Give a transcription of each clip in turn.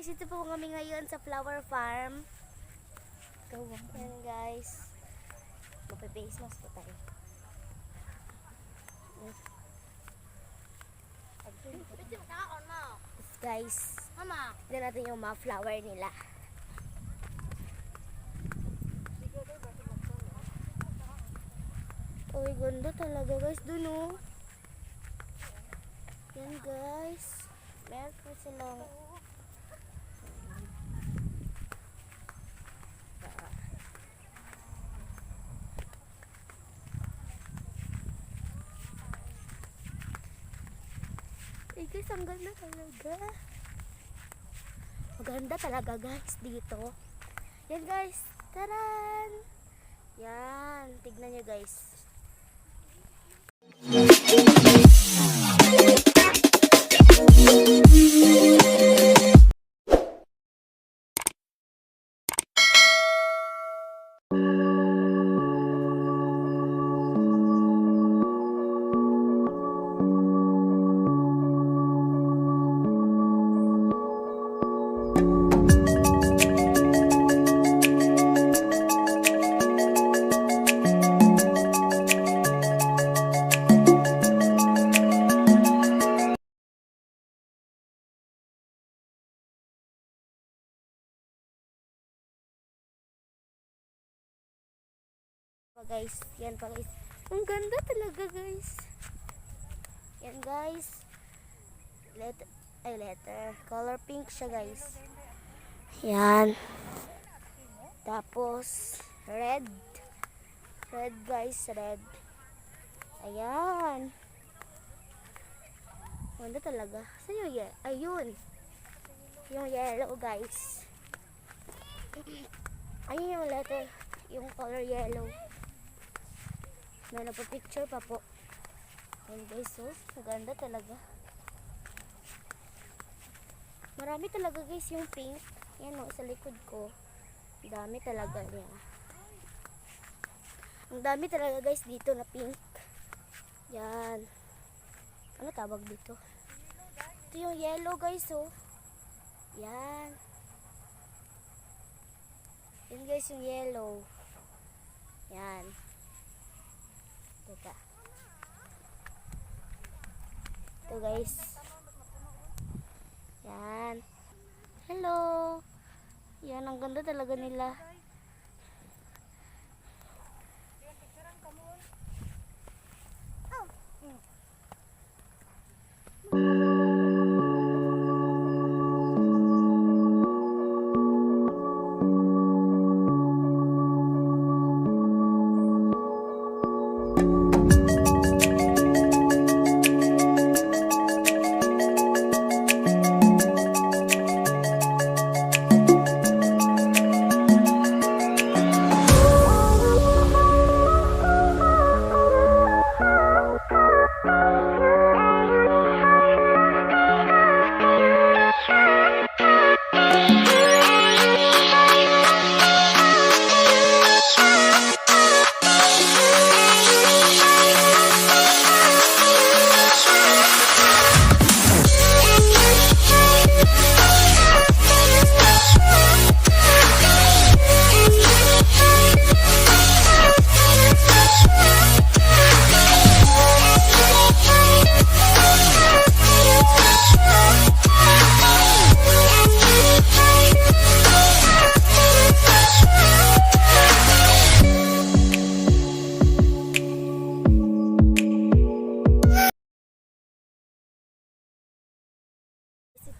guys, ito po kami ngayon sa flower farm. Yan guys. Magpe-face mask po tayo. Guys. Mama. Tignan natin yung mga flower nila. Uy, ganda talaga guys. Dun oh. Yan guys. Meron pa silang Eh guys, ang ganda talaga. Maganda talaga guys dito. Yan guys. Taran! Yan. Tignan nyo guys. Guys. Yan pa guys. Ang ganda talaga guys. Yan guys. Letter. Ay letter. Color pink siya guys. Yan. Tapos red. Red guys. Red. Ayan. Ganda talaga. Saan yung ye- Ayun. Yung yellow guys. Ayun yung letter. Yung color yellow. May nagpa-picture pa po. Ayun guys, so, maganda talaga. Marami talaga guys yung pink. Yan o, sa likod ko. Dami talaga niya. Ang dami talaga guys dito na pink. Yan. Ano tawag dito? Ito yung yellow guys oh. Yan. Yan guys yung yellow. Yan. Teka. Ito guys. Yan. Hello. Yan, ang ganda talaga nila.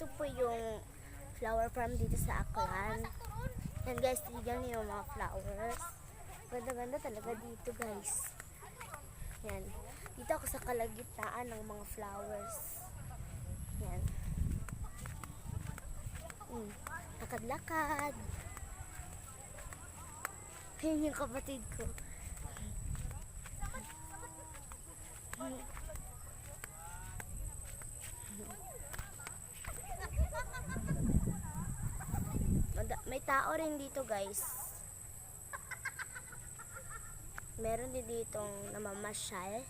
Ito po yung flower farm dito sa Aklan. And guys, tignan niyo yung mga flowers. Ganda-ganda talaga dito guys. Yan. Dito ako sa kalagitnaan ng mga flowers. Yan. Mm. Lakad-lakad. Yan yung kapatid ko. Mm. Tao rin dito guys. Meron din ditong namamasyal.